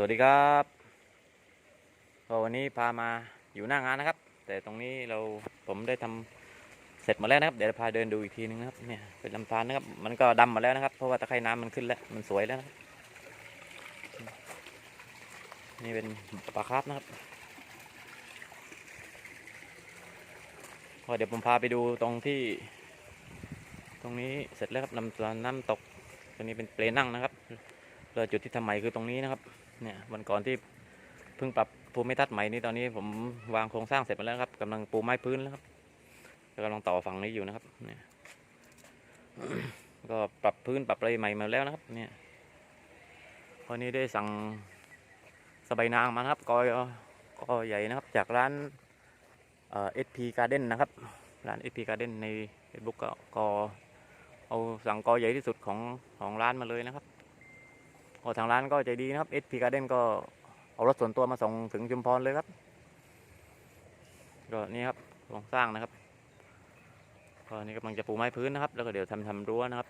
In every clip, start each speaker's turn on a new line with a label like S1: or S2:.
S1: สวัสดีครับก็วันนี้พามาอยู่หน้างานนะครับ แต่ตรงนี้เราผมได้ทำเสร็จมาแล้วนะครับ เดี๋ยวพาเดินดูอีกทีนึงนะครับเนี่ยเป็นลำธารนะครับ มันก็ดำมาแล้วนะครับ เพราะว่าตะไคร่น้ำมันขึ้นแล้วมันสวยแล้วนะครับนี่เป็นปลาคร์ฟนะครับก็เดี๋ยวผมพาไปดูตรงที่ ตรงนี้เสร็จแล้วครับลำธารน้ำตกตรงนี้เป็นเปลนั่งนะครับ แล้วจุดที่ทำใหม่คือตรงนี้นะครับ เนี่ยวันก่อนที่เพิ่งปรับภูมิทัศน์ใหม่นี่ตอนนี้ผมวางโครงสร้างเสร็จหมาแล้วครับกำลังปูไม้พื้นแล้วครับกำลังต่อฝั่งนี้อยู่นะครับ เนี่ยก็ปรับพื้นปรับอะไรใหม่มาแล้วนะครับ เนี่ยวันนี้ได้สั่งสบายนางมาครับกอยกอใหญ่นะครับ จากร้านเอ่อ SP Garden นะครับ ร้าน SP Garden ใน Facebook ก็กอเอาสั่งกอใหญ่ที่สุดของของร้านมาเลยนะครับ โอ้ทางร้านก็ใจดีนะครับ SP Garden ก็เอารถส่วนตัวมาส่งถึงชุมพรเลยครับก็นี่ครับโครงสร้างนะครับก็นี่กำลังจะปูไม้พื้นนะครับ แล้วก็เดี๋ยวทำทำรั้วนะครับ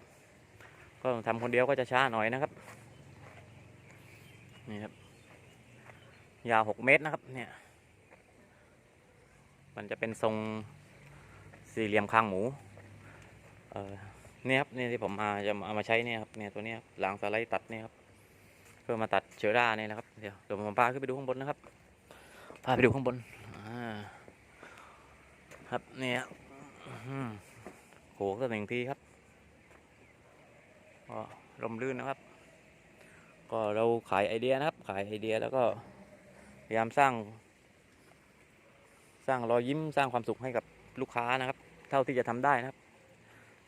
S1: ก็ทำคนเดียวก็จะช้าหน่อยนะครับนี่ครับยาวหกเมตรนะครับเนี่ยมันจะเป็นทรงสี่เหลี่ยมคางหมูเออเนี่ยครับนี่ที่ผมมาจะเอามาใช้เนี่ยครับเนี่ยตัวนี้ครับหลังสไลด์ตัดเนี่ยครับ พื่อมาตัดเชื้อราเนี่ยนะครับ เดี๋ยวเดี๋ยวผมพาขึ้นไปดูข้างบนนะครับพาไปดูข้างบนอ่าครับเนี่ยอืมโหก็หนึ่งทีครับก็ลมลื่นนะครับ ก็เราขายไอเดียนะครับ ขายไอเดียแล้วก็พยายามสร้าง สร้างรอยยิ้มสร้างความสุขให้กับลูกค้านะครับ เท่าที่จะทำได้นะครับ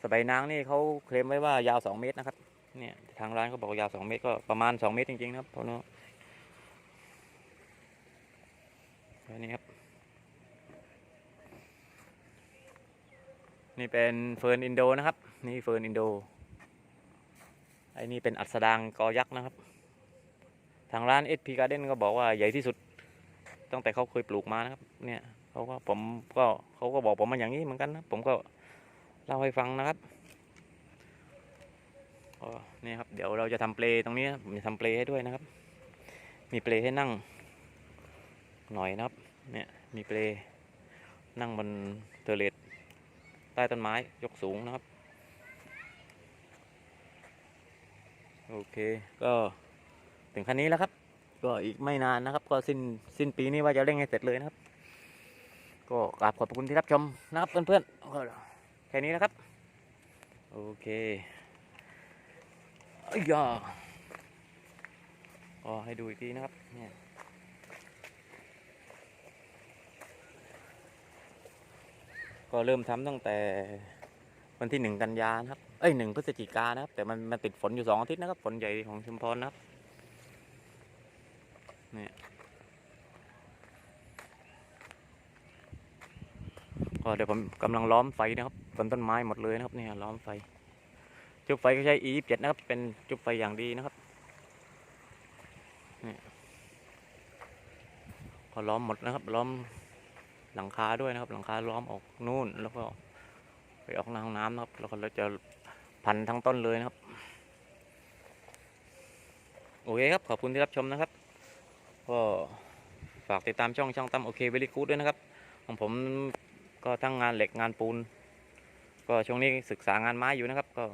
S1: สบายนางนี่เขาเคลมไว้ว่ายาวสองเมตรนะครับ เนี่ยทางร้านเขาบอกยาวสองเมตรก็ประมาณสองเมตรจริงๆนะครับเพราะเนาะอันนี้ครับ นี่เป็นเฟิร์นอินโดนะครับ นี่เฟิร์นอินโดไอ้นี่เป็นอัสดางกอยักษ์นะครับ ทางร้าน SP Garden ก็บอกว่าใหญ่ที่สุดตั้งแต่เขาเคยปลูกมานะครับเนี่ยเขาก็ผมก็เขาก็บอกผมมาอย่างนี้เหมือนกันนะผมก็เล่าให้ฟังนะครับ ก็นี่ครับ เดี๋ยวเราจะทำเปลตรงนี้ผมจะทำเปลให้ด้วยนะครับ มีเปลให้นั่ง หน่อยนะครับ เนี่ยมีเปลนั่งบนเทอร์เลตใต้ต้นไม้ยกสูงนะครับ โอเคก็ถึงคันนี้แล้วครับ ก็อีกไม่นานนะครับ ก็สิ้นสิ้นปีนี้ว่าจะเร่งให้เสร็จเลยนะครับ ก็กราบขอบคุณที่รับชมนะครับเพื่อนๆแค่นี้นะครับ โอเค อ้ยาก็ให้ดูอีกทีนะครับ เนี่ยก็เริ่มทำตั้งแต่วันที่หนึ่งกันยานะครับ เอ้ยหนึ่งพฤศจิกานะครับ แต่มันมันติดฝนอยู่สองอาทิตย์นะครับ ฝนใหญ่ของชุมพรนะครับ เนี่ยก็เดี๋ยวผมกำลังล้อมไฟนะครับบนต้นไม้หมดเลยนะครับเนี่ยล้อมไฟ จุดไฟก็ใช้ E27 นะครับ เป็นจุดไฟอย่างดีนะครับนี่ก็ล้อมหมดนะครับ ล้อมหลังคาด้วยนะครับ หลังคาล้อมออกนู่น แล้วก็ไปออกในห้องน้ำนะครับ แล้วก็เราจะพันทั้งต้นเลยนะครับ โอเคครับ ขอบคุณที่รับชมนะครับ ก็ฝากติดตามช่องช่างตั้มโอเคเวลี่กูดด้วยนะครับ ของผมก็ทั้งงานเหล็กงานปูน ก็ช่วงนี้ศึกษางานไม้อยู่นะครับก็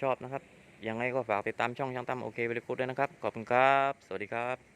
S1: ชอบนะครับ ยังไงก็ฝากติดตามช่องช่างตั้มโอเคเวลกูดด้วยนะครับ ขอบคุณครับ สวัสดีครับ